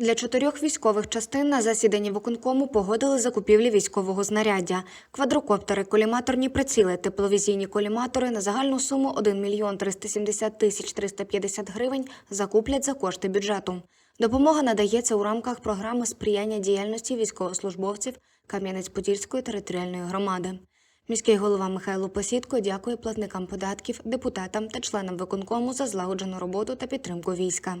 Для чотирьох військових частин на засіданні виконкому погодили закупівлі військового знаряддя. Квадрокоптери, коліматорні приціли, тепловізійні коліматори на загальну суму 1 мільйон 370 тисяч 350 гривень закуплять за кошти бюджету. Допомога надається у рамках програми сприяння діяльності військовослужбовців Кам'янець-Подільської територіальної громади. Міський голова Михайло Посідко дякує платникам податків, депутатам та членам виконкому за злагоджену роботу та підтримку війська.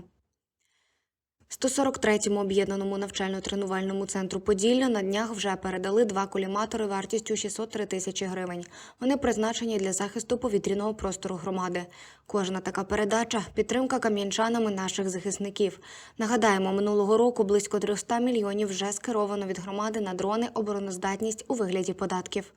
143-му об'єднаному навчально-тренувальному центру Поділля на днях вже передали два коліматори вартістю 603 тисячі гривень. Вони призначені для захисту повітряного простору громади. Кожна така передача підтримка кам'янчанами наших захисників. Нагадаємо, минулого року близько 300 мільйонів вже скеровано від громади на дрони обороноздатність у вигляді податків.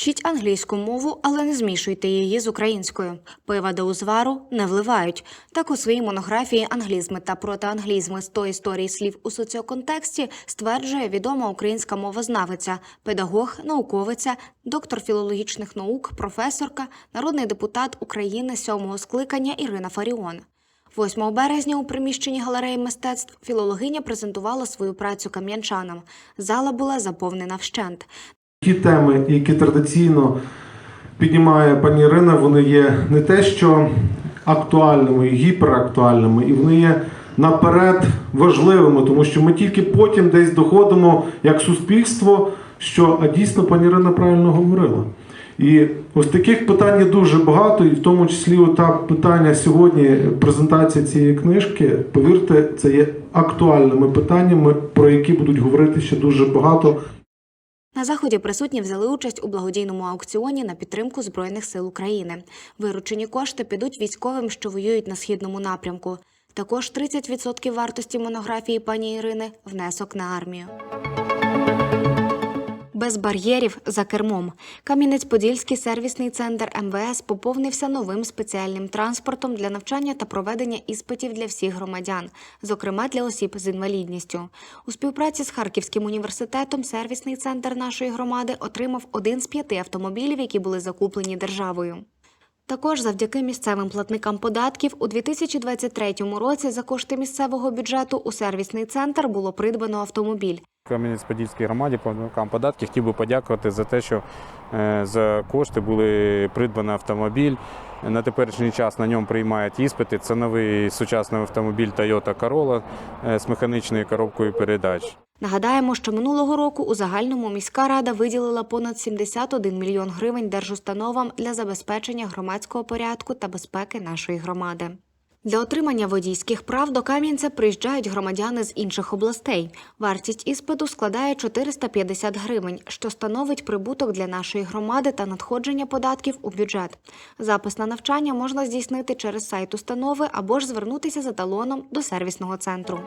Вчіть англійську мову, але не змішуйте її з українською. Пива до узвару не вливають. Так у своїй монографії Англізми та протианглізми 100 історій слів у соціоконтексті стверджує відома українська мовознавиця, педагог, науковиця, доктор філологічних наук, професорка, народний депутат України сьомого скликання Ірина Фаріон. 8 березня у приміщенні галереї мистецтв філологиня презентувала свою працю кам'янчанам. Зала була заповнена вщент. Ті теми, які традиційно піднімає пані Ірина, вони є не те, що актуальними, гіперактуальними, і вони є наперед важливими, тому що ми тільки потім десь доходимо як суспільство, що а дійсно пані Ірина правильно говорила. І ось таких питань є дуже багато, і в тому числі ота питання сьогодні, презентація цієї книжки, повірте, це є актуальними питаннями, про які будуть говорити ще дуже багато На заході присутні взяли участь у благодійному аукціоні на підтримку Збройних сил України. Виручені кошти підуть військовим, що воюють на східному напрямку. Також 30% вартості монографії пані Ірини внесок на армію. Без бар'єрів за кермом. Кам'янець-Подільський сервісний центр МВС поповнився новим спеціальним транспортом для навчання та проведення іспитів для всіх громадян, зокрема для осіб з інвалідністю. У співпраці з Харківським університетом сервісний центр нашої громади отримав один з п'яти автомобілів, які були закуплені державою. Також завдяки місцевим платникам податків у 2023 році за кошти місцевого бюджету у сервісний центр було придбано автомобіль. Кам'янець-Подільській громаді платникам податків хотів би подякувати за те, що е, за кошти були придбані автомобіль. На теперішній час на ньому приймають іспити. Це новий сучасний автомобіль Toyota Corolla е, з механічною коробкою передач. Нагадаємо, що минулого року у загальному міська рада виділила понад 71 мільйон гривень держустановам для забезпечення громадського порядку та безпеки нашої громади. Для отримання водійських прав до Кам'янця приїжджають громадяни з інших областей. Вартість іспиту складає 450 гривень, що становить прибуток для нашої громади та надходження податків у бюджет. Запис на навчання можна здійснити через сайт установи або ж звернутися за талоном до сервісного центру.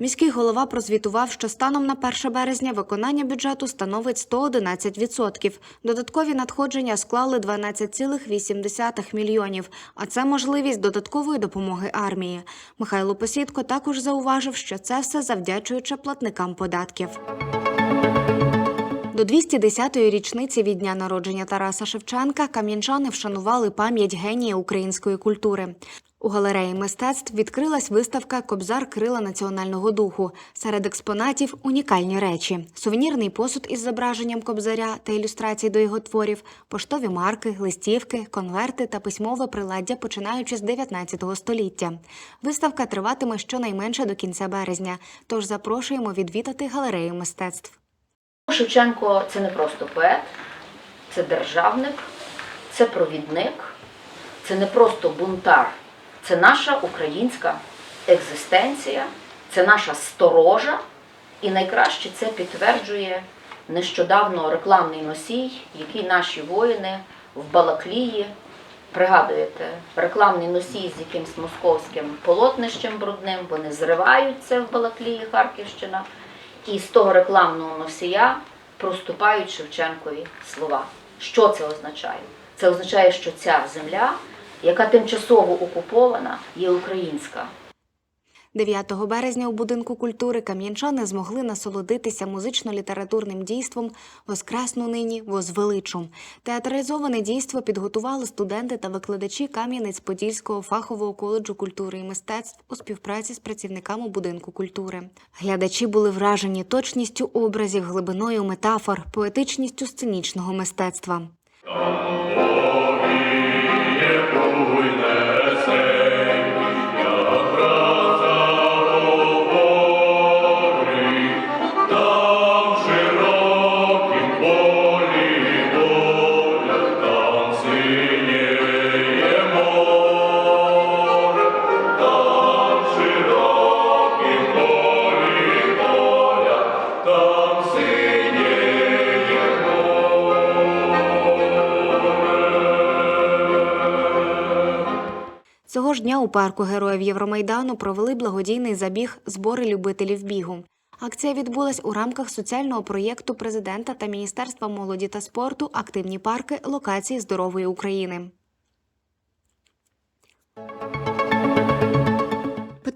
Міський голова прозвітував, що станом на 1 березня виконання бюджету становить 111%. Додаткові надходження склали 12,8 мільйонів, а це можливість додаткової допомоги армії. Михайло Посідко також зауважив, що це все завдячуючи платникам податків. До 210-ї річниці від дня народження Тараса Шевченка кам'янчани вшанували пам'ять генія української культури. У галереї мистецтв відкрилась виставка Кобзар крила національного духу. Серед експонатів унікальні речі: сувенірний посуд із зображенням кобзаря та ілюстрацій до його творів, поштові марки, листівки, конверти та письмове приладдя, починаючи з 19 століття. Виставка триватиме щонайменше до кінця березня. Тож запрошуємо відвідати галерею мистецтв. Шевченко це не просто поет, це державник, це провідник, це не просто бунтар, це наша українська екзистенція, це наша сторожа. І найкраще це підтверджує нещодавно рекламний носій, який наші воїни в Балаклії. Пригадуєте, рекламний носій з якимсь московським полотнищем брудним, вони зривають це в Балаклії, Харківщина. І з того рекламного носія проступають Шевченкові слова. Що це означає? Це означає, що ця земля, яка тимчасово окупована, є українська. 9 березня у будинку культури кам'янчани змогли насолодитися музично-літературним дійством Воскресну нині возвеличу. Театралізоване дійство підготували студенти та викладачі Кам'янець-Подільського фахового коледжу культури і мистецтв у співпраці з працівниками будинку культури. Глядачі були вражені точністю образів, глибиною метафор, поетичністю сценічного мистецтва. Цього дня у парку Героїв Євромайдану провели благодійний забіг збори любителів бігу. Акція відбулась у рамках соціального проєкту президента та Міністерства молоді та спорту Активні парки локації здорової України.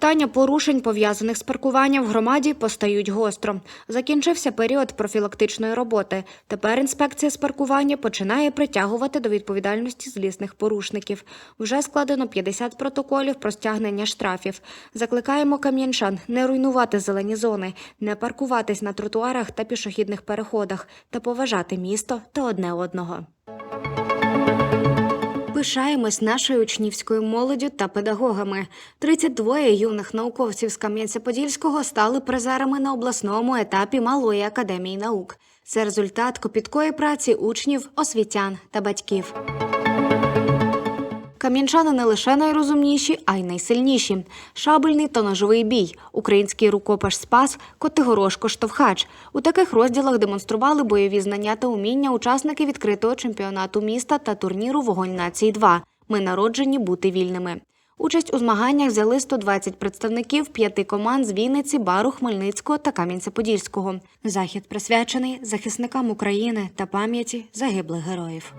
Питання порушень, пов'язаних з паркуванням в громаді, постають гостро. Закінчився період профілактичної роботи. Тепер інспекція з паркування починає притягувати до відповідальності злісних порушників. Вже складено 50 протоколів про стягнення штрафів. Закликаємо кам'янчан не руйнувати зелені зони, не паркуватись на тротуарах та пішохідних переходах та поважати місто та одне одного. Пишаємось нашою учнівською молоддю та педагогами. 32 юних науковців з Кам'янця-Подільського стали призерами на обласному етапі Малої академії наук. Це результат копіткої праці учнів, освітян та батьків. Кам'янчани не лише найрозумніші, а й найсильніші. Шабельний та ножовий бій, український рукопаш Спас, Котигорошко Штовхач. У таких розділах демонстрували бойові знання та уміння учасники відкритого чемпіонату міста та турніру Вогонь нації 2 Ми народжені бути вільними. Участь у змаганнях взяли 120 представників п'яти команд з Вінниці, Бару, Хмельницького та Кам'янця-Подільського. Захід присвячений захисникам України та пам'яті загиблих героїв.